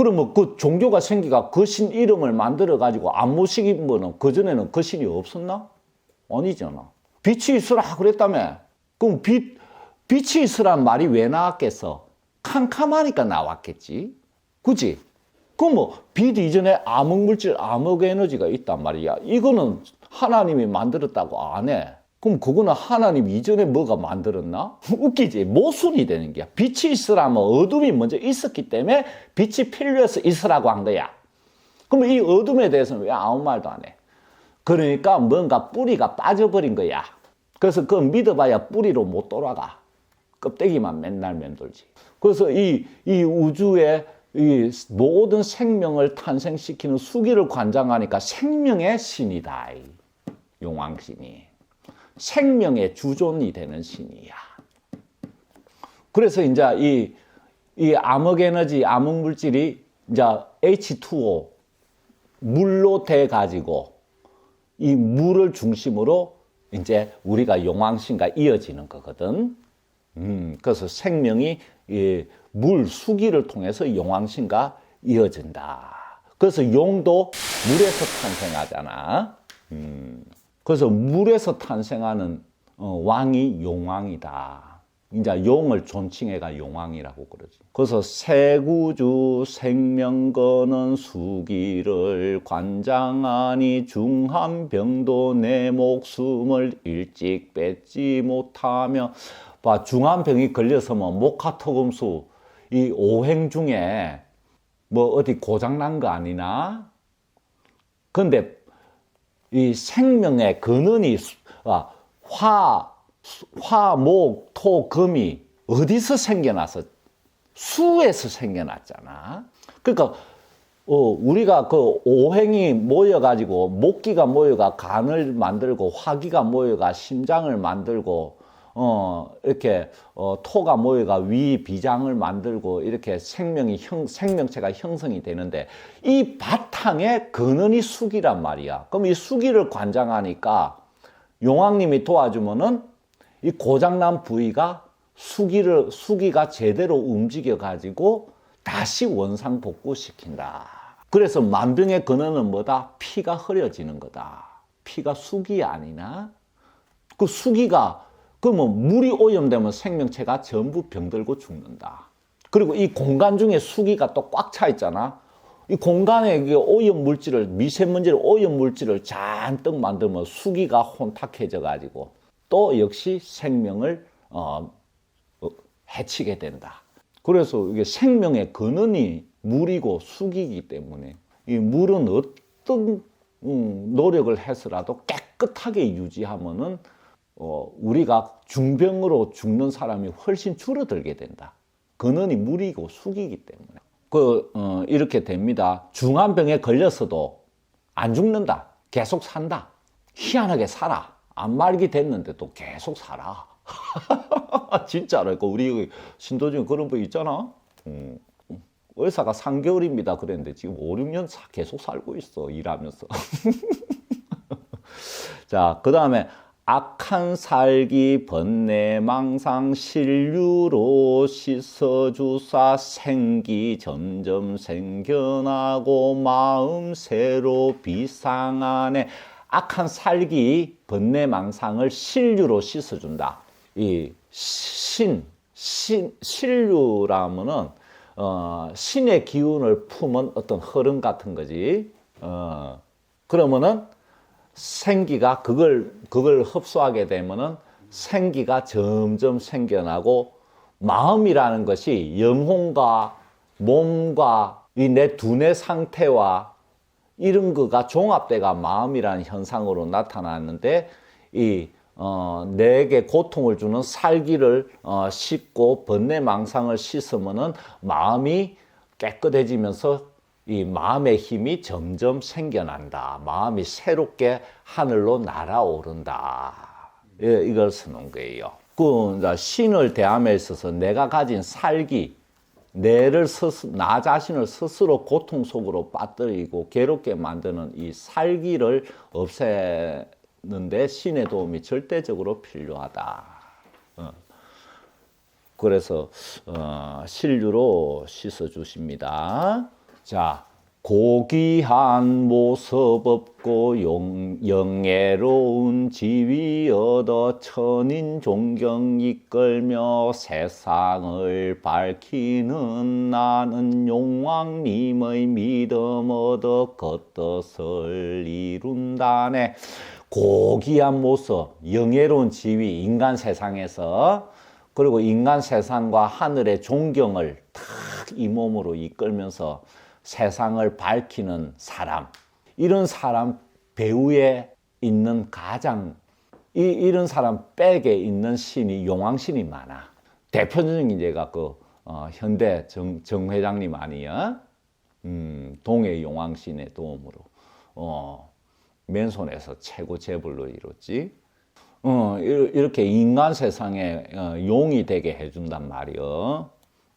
그러면 그 종교가 생기가 그 신 이름을 만들어 가지고 안 모시긴 거는 그 전에는 그 신이 없었나? 아니잖아. 빛이 있으라 그랬다며. 그럼 빛 빛이 있으란 말이 왜 나왔겠어? 캄캄하니까 나왔겠지. 그지? 그럼 뭐, 빛 이전에 암흑물질, 암흑에너지가 있단 말이야. 이거는 하나님이 만들었다고 안 해. 그럼 그거는 하나님 이전에 뭐가 만들었나? 웃기지? 모순이 되는 거야. 빛이 있으라면 어둠이 먼저 있었기 때문에 빛이 필요해서 있으라고 한 거야. 그럼 이 어둠에 대해서는 왜 아무 말도 안 해? 그러니까 뭔가 뿌리가 빠져버린 거야. 그래서 그거 믿어봐야 뿌리로 못 돌아가. 껍데기만 맨날 맴돌지. 그래서 이, 이 우주에 이 모든 생명을 탄생시키는 수기를 관장하니까 생명의 신이다. 이 용왕신이. 생명의 주존이 되는 신이야. 그래서 이제 이, 이 암흑 에너지, 암흑 물질이 이제 H2O, 물로 돼 가지고 이 물을 중심으로 이제 우리가 용왕신과 이어지는 거거든. 음, 그래서 생명이 이 물 수기를 통해서 용왕신과 이어진다. 그래서 용도 물에서 탄생하잖아. 음, 그래서 물에서 탄생하는 어, 왕이 용왕이다. 이제 용을 존칭해가 용왕이라고 그러지. 그래서 세구주 생명거는 수기를 관장하니 중한병도 내 목숨을 일찍 뺏지 못하며 봐 중한병이 걸려서면 목화토금수 이 오행 중에 뭐 어디 고장 난 거 아니나? 근데 이 생명의 근원이 수- 아, 화, 수- 화, 목, 토, 금이 어디서 생겨나서 수에서 생겨났잖아. 그러니까 어, 우리가 그 오행이 모여가지고 목기가 모여가 간을 만들고 화기가 모여가 심장을 만들고 어, 이렇게 어, 토가 모여가 위 비장을 만들고 이렇게 생명이 형, 생명체가 형성이 되는데 이 바탕에 근원이 수기란 말이야. 그럼 이 수기를 관장하니까 용왕님이 도와주면은 이 고장난 부위가 수기를 수기가 제대로 움직여 가지고 다시 원상 복구시킨다. 그래서 만병의 근원은 뭐다? 피가 흐려지는 거다. 피가 수기 아니나? 그 수기가 그러면 물이 오염되면 생명체가 전부 병들고 죽는다. 그리고 이 공간 중에 수기가 또 꽉 차 있잖아. 이 공간에 그 오염 물질을 미세먼지를 오염 물질을 잔뜩 만들면 수기가 혼탁해져 가지고 또 역시 생명을 어, 어, 해치게 된다. 그래서 이게 생명의 근원이 물이고 수기이기 때문에 이 물은 어떤 음, 노력을 해서라도 깨끗하게 유지하면은 어, 우리가 중병으로 죽는 사람이 훨씬 줄어들게 된다. 근원이 물이고 수기이기 때문에. 그, 어, 이렇게 됩니다. 중한병에 걸렸어도 안 죽는다. 계속 산다. 희한하게 살아. 안 말기 됐는데도 계속 살아. 진짜로. 그 우리 신도 중에 그런 분 있잖아. 음, 의사가 3개월입니다. 그랬는데 지금 5, 6년 사- 계속 살고 있어. 일하면서. 자, 그 다음에 악한 살기 번뇌 망상 신류로 씻어주사 생기 점점 생겨나고 마음 새로 비상하네. 악한 살기 번뇌 망상을 신류로 씻어준다. 이 신, 신 신류라면은 어, 신의 기운을 품은 어떤 흐름 같은 거지. 어, 그러면은 생기가 그걸 그걸 흡수하게 되면은 생기가 점점 생겨나고 마음이라는 것이 영혼과 몸과 이 내 두뇌 상태와 이런 거가 종합돼가 마음이라는 현상으로 나타나는데 이 어, 내게 고통을 주는 살기를 어, 씻고 번뇌 망상을 씻으면은 마음이 깨끗해지면서 이 마음의 힘이 점점 생겨난다. 마음이 새롭게 하늘로 날아오른다. 예, 이걸 쓰는 거예요. 그 신을 대함에 있어서 내가 가진 살기, 내를 스스, 나 자신을 스스로 고통 속으로 빠뜨리고 괴롭게 만드는 이 살기를 없애는데 신의 도움이 절대적으로 필요하다. 어. 그래서 어, 신류로 씻어 주십니다. 자, 고귀한 모습 없고 용, 영예로운 지위 얻어 천인 존경 이끌며 세상을 밝히는 나는 용왕님의 믿음 얻어 겉뜻을 이룬다네. 고귀한 모습, 영예로운 지위, 인간 세상에서 그리고 인간 세상과 하늘의 존경을 탁 이 몸으로 이끌면서 세상을 밝히는 사람. 이런 사람 배후에 있는 가장 이, 이런 사람 백에 있는 신이 용왕신이 많아. 대표적인 예가 그 어, 현대 정, 정 회장님 아니야? 음, 동해 용왕신의 도움으로 어, 맨손에서 최고 재벌로 이뤘지. 어, 이- 이렇게 인간 세상에 어, 용이 되게 해준단 말이요.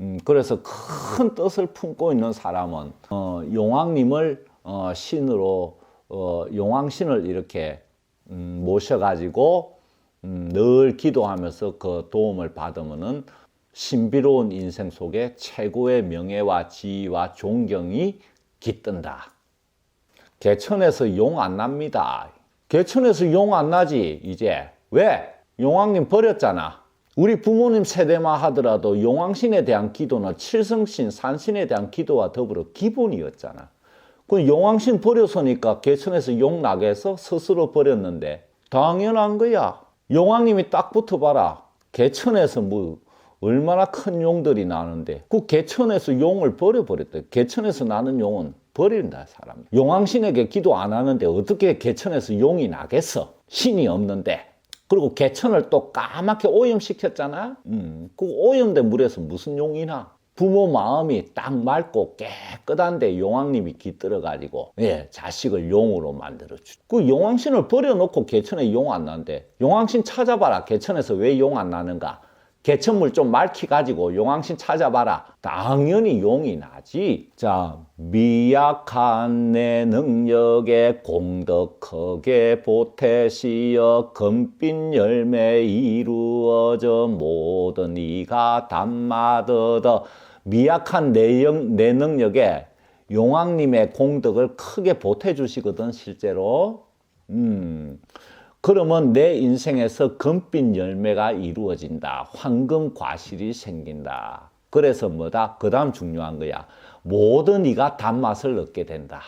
음, 그래서 큰 뜻을 품고 있는 사람은 어, 용왕님을 어, 신으로 어, 용왕신을 이렇게 음, 모셔가지고 음, 늘 기도하면서 그 도움을 받으면은 신비로운 인생 속에 최고의 명예와 지위와 존경이 깃든다. 개천에서 용 안 납니다. 개천에서 용 안 나지, 이제. 왜? 용왕님 버렸잖아. 우리 부모님 세대만 하더라도 용왕신에 대한 기도는 칠성신, 산신에 대한 기도와 더불어 기본이었잖아. 그 용왕신 버려서니까 개천에서 용 나게 해서 스스로 버렸는데 당연한 거야. 용왕님이 딱 붙어봐라. 개천에서 뭐 얼마나 큰 용들이 나는데 그 개천에서 용을 버려버렸대. 개천에서 나는 용은 버린다 사람. 용왕신에게 기도 안 하는데 어떻게 개천에서 용이 나겠어? 신이 없는데. 그리고 개천을 또 까맣게 오염시켰잖아. 음, 그 오염된 물에서 무슨 용이 나? 부모 마음이 딱 맑고 깨끗한데 용왕님이 깃들어가지고 예 자식을 용으로 만들어주. 그 용왕신을 버려놓고 개천에 용 안 나는데 용왕신 찾아봐라. 개천에서 왜 용 안 나는가? 개천물 좀 맑히 가지고 용왕신 찾아봐라. 당연히 용이 나지. 자, 미약한 내 능력에 공덕 크게 보태시어 금빛 열매 이루어져 모든 이가 담마더더 미약한 내, 영, 내 능력에 용왕님의 공덕을 크게 보태주시거든 실제로. 음. 그러면 내 인생에서 금빛 열매가 이루어진다. 황금 과실이 생긴다. 그래서 뭐다? 그 다음 중요한 거야. 모든 이가 단맛을 얻게 된다.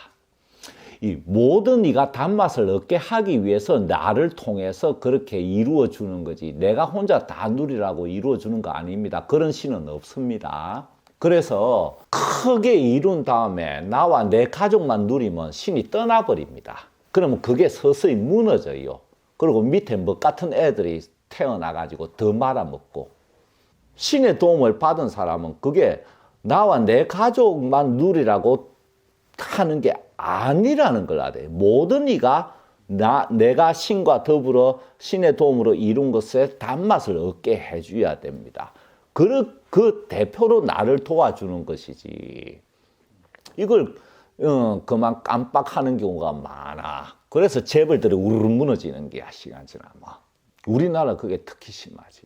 이 모든 이가 단맛을 얻게 하기 위해서 나를 통해서 그렇게 이루어 주는 거지. 내가 혼자 다 누리라고 이루어 주는 거 아닙니다. 그런 신은 없습니다. 그래서 크게 이룬 다음에 나와 내 가족만 누리면 신이 떠나버립니다. 그러면 그게 서서히 무너져요. 그리고 밑에 뭐 같은 애들이 태어나가지고 더 말아먹고 신의 도움을 받은 사람은 그게 나와 내 가족만 누리라고 하는 게 아니라는 걸 알아요. 모든 이가 나, 내가 신과 더불어 신의 도움으로 이룬 것에 단맛을 얻게 해줘야 됩니다. 그, 그 대표로 나를 도와주는 것이지. 이걸 어, 그만 깜빡하는 경우가 많아. 그래서 재벌들이 우르르 무너지는 게야 시간 지나면. 우리나라 그게 특히 심하지.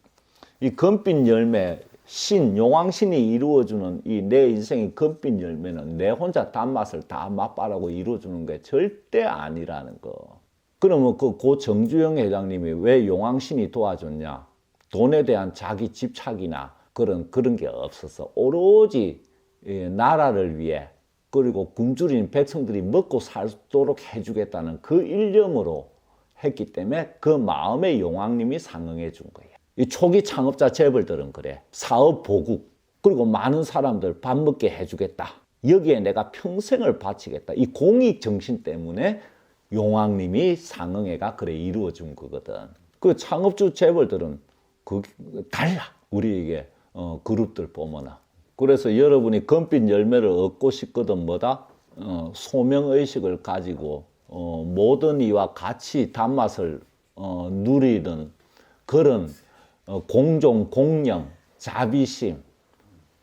이 금빛 열매 신 용왕신이 이루어주는 이 내 인생의 금빛 열매는 내 혼자 단맛을 다 맛바라고 이루어주는 게 절대 아니라는 거. 그러면 그 고 정주영 회장님이 왜 용왕신이 도와줬냐? 돈에 대한 자기 집착이나 그런 그런 게 없어서 오로지 예, 나라를 위해 그리고 굶주린 백성들이 먹고 살도록 해주겠다는 그 일념으로 했기 때문에 그 마음에 용왕님이 상응해 준 거예요. 이 초기 창업자 재벌들은 그래. 사업 보국 그리고 많은 사람들 밥 먹게 해주겠다. 여기에 내가 평생을 바치겠다. 이 공익 정신 때문에 용왕님이 상응해가 그래 이루어 준 거거든. 그 창업주 재벌들은 그 달라. 우리에게 어, 그룹들 보면은. 그래서 여러분이 금빛 열매를 얻고 싶거든 뭐다? 어, 소명 의식을 가지고 어, 모든 이와 같이 단맛을 어, 누리는 그런 어, 공종, 공념, 자비심,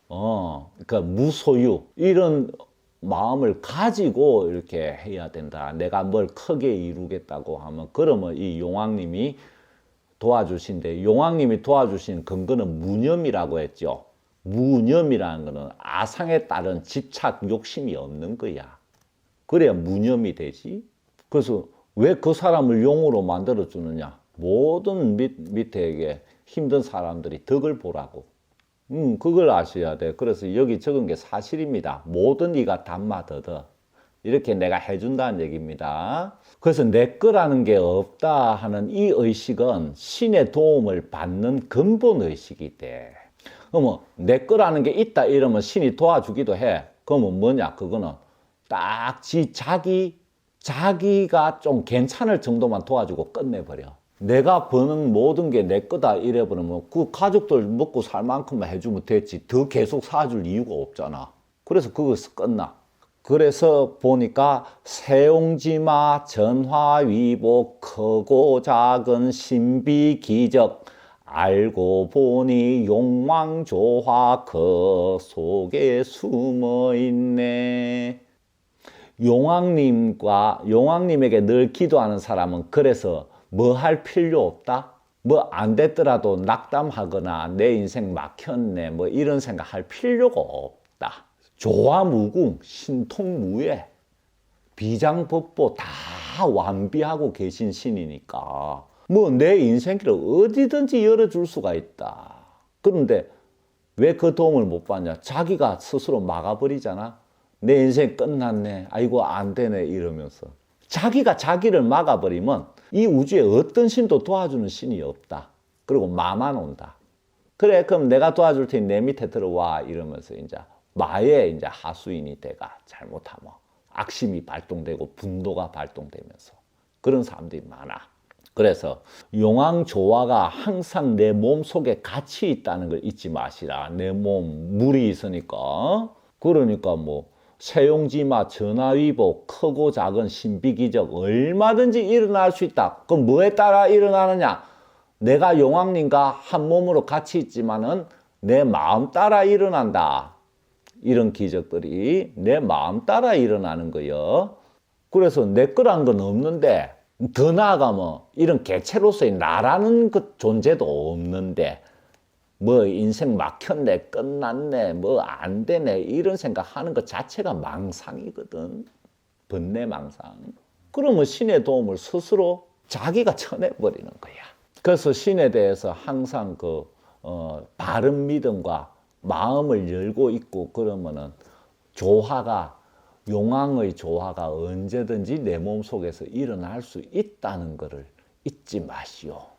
어, 그러니까 무소유 이런 마음을 가지고 이렇게 해야 된다. 내가 뭘 크게 이루겠다고 하면 그러면 이 용왕님이 도와주신데 용왕님이 도와주신 근거는 무념이라고 했죠. 무념이라는 거는 아상에 따른 집착 욕심이 없는 거야. 그래야 무념이 되지. 그래서 왜 그 사람을 용으로 만들어 주느냐? 모든 밑, 밑에 힘든 사람들이 덕을 보라고. 음, 그걸 아셔야 돼. 그래서 여기 적은 게 사실입니다. 모든 이가 담마더더. 이렇게 내가 해준다는 얘기입니다. 그래서 내 거라는 게 없다 하는 이 의식은 신의 도움을 받는 근본 의식이 돼. 그러면 내 거라는 게 있다 이러면 신이 도와주기도 해. 그러면 뭐냐? 그거는 딱 지 자기 자기가 좀 괜찮을 정도만 도와주고 끝내버려. 내가 버는 모든 게 내 거다 이래버리면 그 가족들 먹고 살 만큼만 해주면 됐지. 더 계속 사줄 이유가 없잖아. 그래서 그것서 끝나. 그래서 보니까 세용지마 전화위복 크고 작은 신비기적 알고 보니 용왕조화 그 속에 숨어 있네. 용왕님과 용왕님에게 늘 기도하는 사람은 그래서 뭐 할 필요 없다? 뭐 안 됐더라도 낙담하거나 내 인생 막혔네 뭐 이런 생각 할 필요가 없다. 조화무궁, 신통무예, 비장법보 다 완비하고 계신 신이니까 뭐 내 인생길을 어디든지 열어줄 수가 있다. 그런데 왜 그 도움을 못 받냐? 자기가 스스로 막아버리잖아. 내 인생 끝났네. 아이고 안 되네 이러면서 자기가 자기를 막아버리면 이 우주에 어떤 신도 도와주는 신이 없다. 그리고 마만 온다. 그래 그럼 내가 도와줄 테니 내 밑에 들어와 이러면서 이제 마의 이제 하수인이 돼가 잘못하면 악심이 발동되고 분노가 발동되면서 그런 사람들이 많아. 그래서 용왕 조화가 항상 내 몸 속에 같이 있다는 걸 잊지 마시라. 내 몸 물이 있으니까. 그러니까 뭐 세용지마 전화위복 크고 작은 신비기적 얼마든지 일어날 수 있다. 그럼 뭐에 따라 일어나느냐? 내가 용왕님과 한 몸으로 같이 있지만은 내 마음 따라 일어난다. 이런 기적들이 내 마음 따라 일어나는 거예요. 그래서 내 거란 건 없는데 더 나아가면 이런 개체로서의 나라는 그 존재도 없는데 뭐 인생 막혔네 끝났네 뭐 안 되네 이런 생각하는 것 자체가 망상이거든. 번뇌 망상. 그러면 신의 도움을 스스로 자기가 쳐내버리는 거야. 그래서 신에 대해서 항상 그 어, 바른 믿음과 마음을 열고 있고 그러면은 조화가 용왕의 조화가 언제든지 내 몸 속에서 일어날 수 있다는 것을 잊지 마시오.